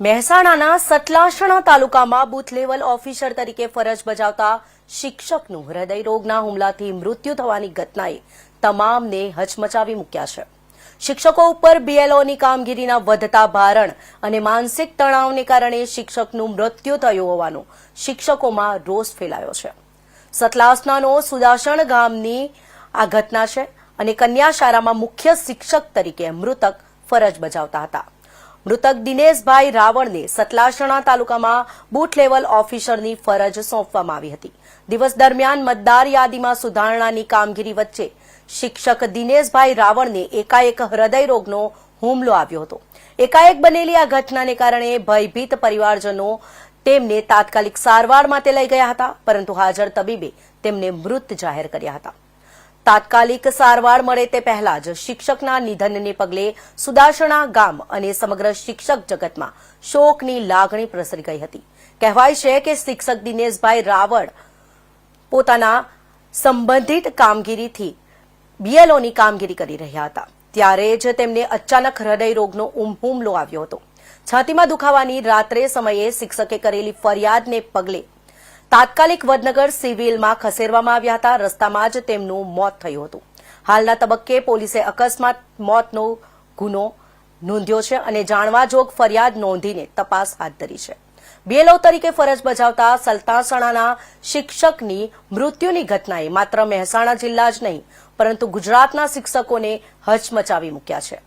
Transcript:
મહેસાણાના સતલાસણા તાલુકામાં booth level officer તરીકે ફરજ બજાવતા શિક્ષકનું હૃદય રોગના હુમલાથી મૃત્યુ થવાની ઘટનાએ તમામને હચમચાવી મૂક્યા છે. શિક્ષકો ઉપર બીએલઓની કામગીરીના વધતા ભારણ અને માનસિક તણાવને કારણે શિક્ષકનું મૃત્યુ થયું હોવાનો શિક્ષકોમાં રોષ ફેલાયો છે. સતલાસનાનો સુદાસણ ગામની આ ઘટના છે અને કન્યા શાળામાં મુખ્ય શિક્ષક તરીકે મૃતક ફરજ બજાવતા હતા. મૃતક દિનેશભાઈ રાવણને સતલાસણા તાલુકામાં બૂથ લેવલ ઓફિસરની ફરજ સોંપવામાં આવી હતી. દિવસ દરમિયાન મતદાર યાદીમાં સુધારણાની કામગીરી વચ્ચે શિક્ષક દિનેશભાઈ રાવણને એકાએક હૃદય રોગનો હુમલો આવ્યો હતો. એકાએક બનેલી આ ઘટનાને કારણે ભયભીત પરિવારજનો તેમને તાત્કાલિક સારવાર માટે લઈ ગયા હતા, પરંતુ હાજર તબીબે તેમને મૃત જાહેર કર્યા હતા. તાત્કાલિક સારવાર મળે તે પહેલા જ શિક્ષકના નિધનને પગલે સુદાસણા ગામ અને સમગ્ર શિક્ષક જગતમાં શોકની લાગણી પ્રસરી ગઈ હતી. કહેવાય છે કે શિક્ષક દિનેશભાઈ રાવળ પોતાના સંબંધિત કામગીરીથી બીએલઓની કામગીરી કરી રહ્યા હતા. ત્યારે જ તેમને અચાનક હૃદય રોગનો હુમલો આવ્યો હતો. છાતીમાં દુખાવાની રાત્રે સમયે શિક્ષકે કરેલી ફરિયાદને પગલે તાત્કાલિક વડનગર સિવિલમાં ખસેડવામાં આવ્યા હતા. રસ્તામાં જ તેમનું મોત થયું હતું. હાલના તબક્કે પોલીસે અકસ્માત મોતનો ગુનો નોંધ્યો છે અને જાણવા જોગ ફરિયાદ નોંધીને તપાસ હાથ ધરી છે. બીએલઓ તરીકે ફરજ બજાવતા સલતાસણાના શિક્ષકની મૃત્યુની ઘટનાએ માત્ર મહેસાણા જિલ્લા જ નહીં, પરંતુ ગુજરાતના શિક્ષકોને હચમચાવી મૂક્યા છે.